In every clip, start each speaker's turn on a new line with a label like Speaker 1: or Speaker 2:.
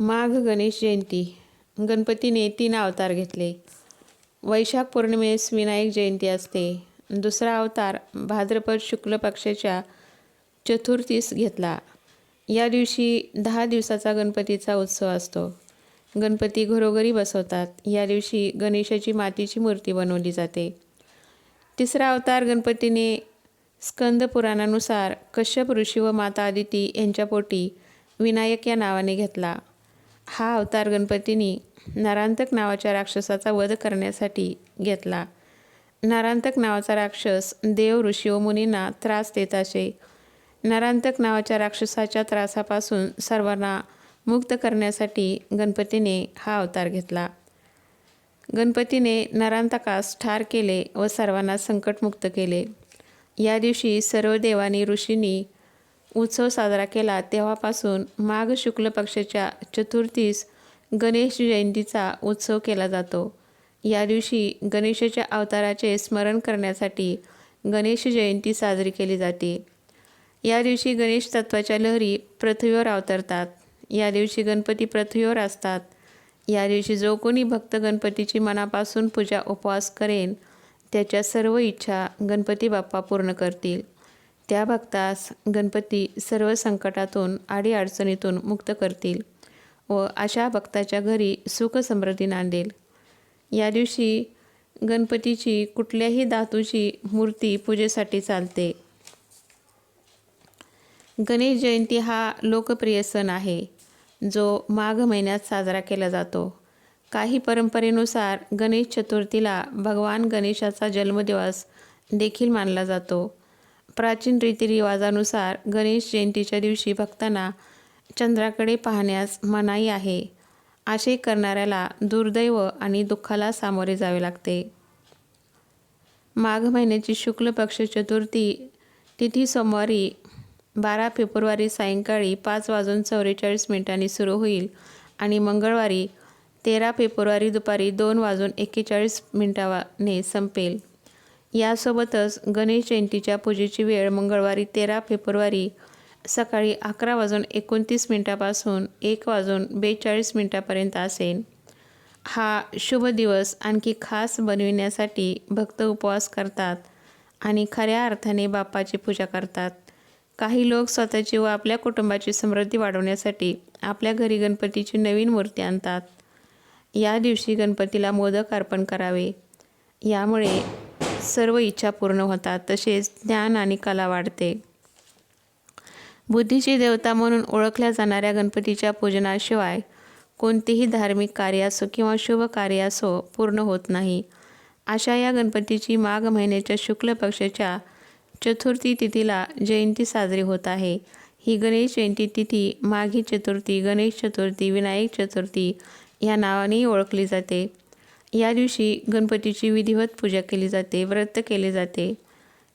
Speaker 1: माघ गणेश जयंती. गणपतीने तीन अवतार घेतले. वैशाख पौर्णिमेस विनायक जयंती असते. दुसरा अवतार भाद्रपद शुक्ल पक्षाच्या चतुर्थीस घेतला. या दिवशी दहा दिवसाचा गणपतीचा उत्सव असतो. गणपती घरोघरी बसवतात. या दिवशी गणेशाची मातीची मूर्ती बनवली जाते. तिसरा अवतार गणपतीने स्कंद पुराणानुसार कश्यप ऋषी व माता आदिती यांच्या पोटी विनायक या नावाने घेतला. हा अवतार गणपतीने नारांतक नावाच्या राक्षसाचा वध करण्यासाठी घेतला. नारांतक नावाचा राक्षस देव ऋषी व मुनींना त्रास देत असे. नरांतक नावाच्या राक्षसाच्या त्रासापासून सर्वांना मुक्त करण्यासाठी गणपतीने हा अवतार घेतला. गणपतीने नरांतकास ठार केले व सर्वांना संकटमुक्त केले. या दिवशी सर्व देवानी ऋषींनी उत्सव साजरा केला तेव्हापासून माघ शुक्ल पक्षाच्या चतुर्थीस गणेश जयंतीचा उत्सव केला जातो. या दिवशी गणेशाच्या अवताराचे स्मरण करण्यासाठी गणेश जयंती साजरी केली जाते. या दिवशी गणेश तत्वाच्या लहरी पृथ्वीवर अवतरतात. या दिवशी गणपती पृथ्वीवर असतात. या दिवशी जो कोणी भक्त गणपतीची मनापासून पूजा उपवास करेन त्याच्या सर्व इच्छा गणपती बाप्पा पूर्ण करतील. त्या भक्तास गणपती सर्व संकटातून अडीअडचणीतून मुक्त करतील व अशा भक्ताच्या घरी सुख समृद्धी नांदेल. या दिवशी गणपतीची कुठल्याही धातूची मूर्ती पूजेसाठी चालते. गणेश जयंती हा लोकप्रिय सण आहे जो माघ महिन्यात साजरा केला जातो. काही परंपरेनुसार गणेश चतुर्थीला भगवान गणेशाचा जन्मदिवस देखील मानला जातो. प्राचीन रीतिरिवाजानुसार गणेश जयंतीच्या दिवशी भक्तांना चंद्राकडे पाहण्यास मनाई आहे. असे करणाऱ्याला दुर्दैव आणि दुःखाला सामोरे जावे लागते. माघ महिन्याची शुक्ल पक्ष चतुर्थी तिथी सोमवारी बारा फेब्रुवारी सायंकाळी पाच वाजून चौवेचाळीस मिनिटांनी सुरू होईल आणि मंगळवारी तेरा फेब्रुवारी दुपारी दोन वाजून एक्केचाळीस मिनिटाने संपेल. यासोबतच गणेश जयंतीच्या पूजेची वेळ मंगळवारी तेरा फेब्रुवारी सकाळी अकरा वाजून एकोणतीस मिनिटापासून एक वाजून बेचाळीस मिनिटापर्यंत असेल. हा शुभ दिवस आणखी खास बनविण्यासाठी भक्त उपवास करतात आणि खऱ्या अर्थाने बाप्पाची पूजा करतात. काही लोक स्वतःची व आपल्या कुटुंबाची समृद्धी वाढवण्यासाठी आपल्या घरी गणपतीची नवीन मूर्ती आणतात. या दिवशी गणपतीला मोदक अर्पण करावे. यामुळे सर्व इच्छा पूर्ण होतात तसेच ज्ञान आणि कला वाढते. बुद्धीची देवता म्हणून ओळखल्या जाणाऱ्या गणपतीच्या पूजनाशिवाय कोणतेही धार्मिक कार्य असो किंवा शुभ कार्य असो पूर्ण होत नाही. अशा या गणपतीची माघ महिन्याच्या शुक्ल पक्षाच्या चतुर्थी तिथीला जयंती साजरी होत आहे. ही गणेश जयंती तिथी माघी चतुर्थी गणेश चतुर्थी विनायक चतुर्थी या नावानेही ओळखली जाते. या दिवशी गणपतीची विधिवत पूजा केली जाते व्रत केले जाते.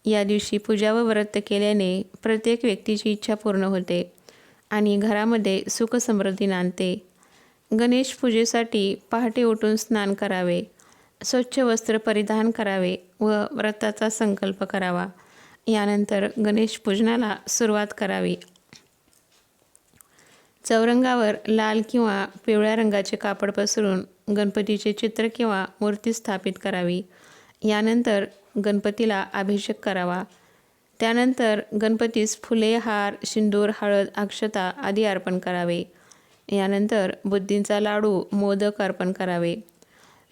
Speaker 1: या दिवशी पूजा व व्रत केल्याने प्रत्येक व्यक्तीची इच्छा पूर्ण होते आणि घरामध्ये सुख समृद्धी नांदते. गणेश पूजेसाठी पहाटे उठून स्नान करावे स्वच्छ वस्त्र परिधान करावे व व्रताचा संकल्प करावा. यानंतर गणेश पूजनाला सुरुवात करावी. चौरंगावर लाल किंवा पिवळ्या रंगाचे कापड पसरून गणपतीचे चित्र किंवा मूर्ती स्थापित करावी. यानंतर गणपतीला अभिषेक करावा. त्यानंतर गणपतीस फुले हार सिंदूर हळद अक्षता आदी अर्पण करावे. यानंतर बुद्धींचा लाडू मोदक अर्पण करावे.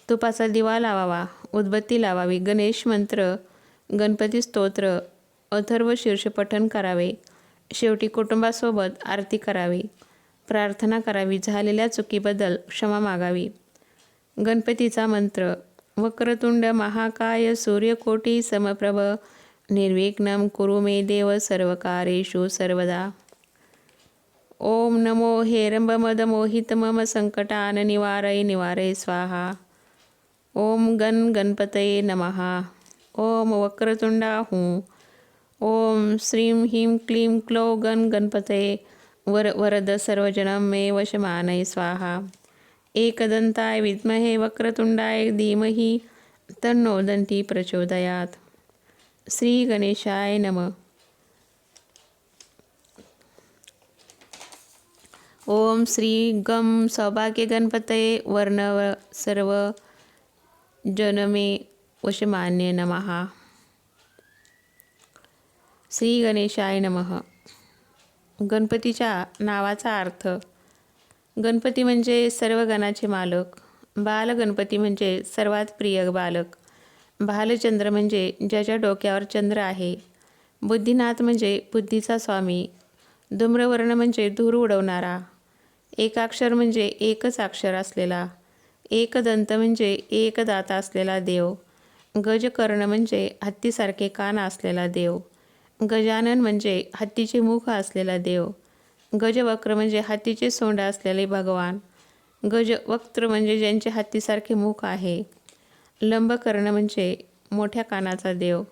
Speaker 1: तुपाचा दिवा लावावा. उदबत्ती लावावी. गणेश मंत्र गणपती स्तोत्र अथर्व शीर्षपठन करावे. शेवटी कुटुंबासोबत आरती करावी. प्रार्थना करावी. झालेल्या चुकीबद्दल क्षमा मागावी. गणपतीचा मंत्र वक्रतुंड महाकाय सूर्यकोटी समप्रभ निर्विघ्नं कुरु मे देव सर्वकारेषु सर्वदा. ओम नमो हेरंबमदमोहित मम संकटान निवारय निवारय स्वाहा. ओम गण गणपतये नमः. ओम वक्रतुंडा हूँ ओम श्रीं ह्रीं क्लीं क्लौ गण गणपतये. वर वरद सर्वजनं मे वशमानय स्वाहा. एकदंताय विद्महे वक्रतुंडाय धीमही तन्नोदंती प्रचोदयात। श्री गणेशाय नम। ओम श्री गम सौभाग्य गणपतये वर्ण सर्व जनमे वशमान्य नमहा श्री गणेशाय नमः। गणपतीच्या नावाचा अर्थ गणपती म्हणजे सर्व गणाचे मालक. बालगणपती म्हणजे सर्वात प्रिय बालक. बालचंद्र म्हणजे ज्याच्या डोक्यावर चंद्र आहे. बुद्धिनाथ म्हणजे बुद्धीचा स्वामी. धूम्रवर्ण म्हणजे धूर उडवणारा. एकाक्षर म्हणजे एकच अक्षर असलेला. एकदंत म्हणजे एक दाता असलेला देव. गजकर्ण म्हणजे हत्तीसारखे कान असलेला देव. गजानन म्हणजे हत्तीचे मुख असलेला देव. गजवक्र म्हणजे हत्तीचे सोंड असलेले भगवान. गजवक्त्र म्हणजे ज्यांचे हत्तीसारखे मुख आहे. लंबकर्ण म्हणजे मोठ्या कानाचा देव.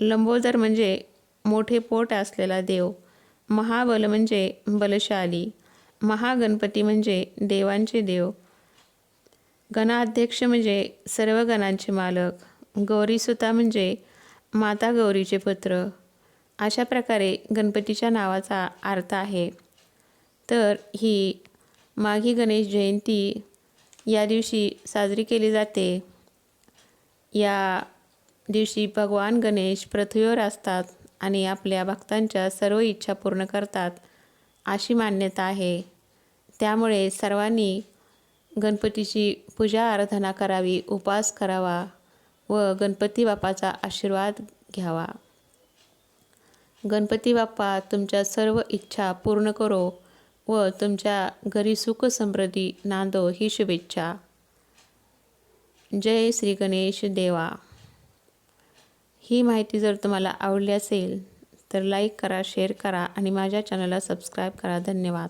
Speaker 1: लंबोदर म्हणजे मोठे पोट असलेला देव. महाबल म्हणजे बलशाली. महागणपती म्हणजे देवांचे देव. गणाध्यक्ष म्हणजे सर्व गणांचे मालक. गौरीसुता म्हणजे माता गौरीचे पुत्र. अशा प्रकारे गणपतीच्या नावाचा अर्थ आहे. तर ही माघी गणेश जयंती या दिवशी साजरी केली जाते. या दिवशी भगवान गणेश पृथ्वीवर असतात आणि आपल्या भक्तांच्या सर्व इच्छा पूर्ण करतात अशी मान्यता आहे. त्यामुळे सर्वांनी गणपतीची पूजा आराधना करावी उपास करावा व गणपती बाप्पाचा आशीर्वाद घ्यावा. गणपती बाप्पा तुमच्या सर्व इच्छा पूर्ण करो व तुमच्या घरी सुख समृद्धी नांदो ही शुभेच्छा. जय श्री गणेश देवा. ही माहिती जर तुम्हाला आवडली असेल तर लाईक करा शेअर करा आणि माझ्या चॅनलला सबस्क्राईब करा. धन्यवाद.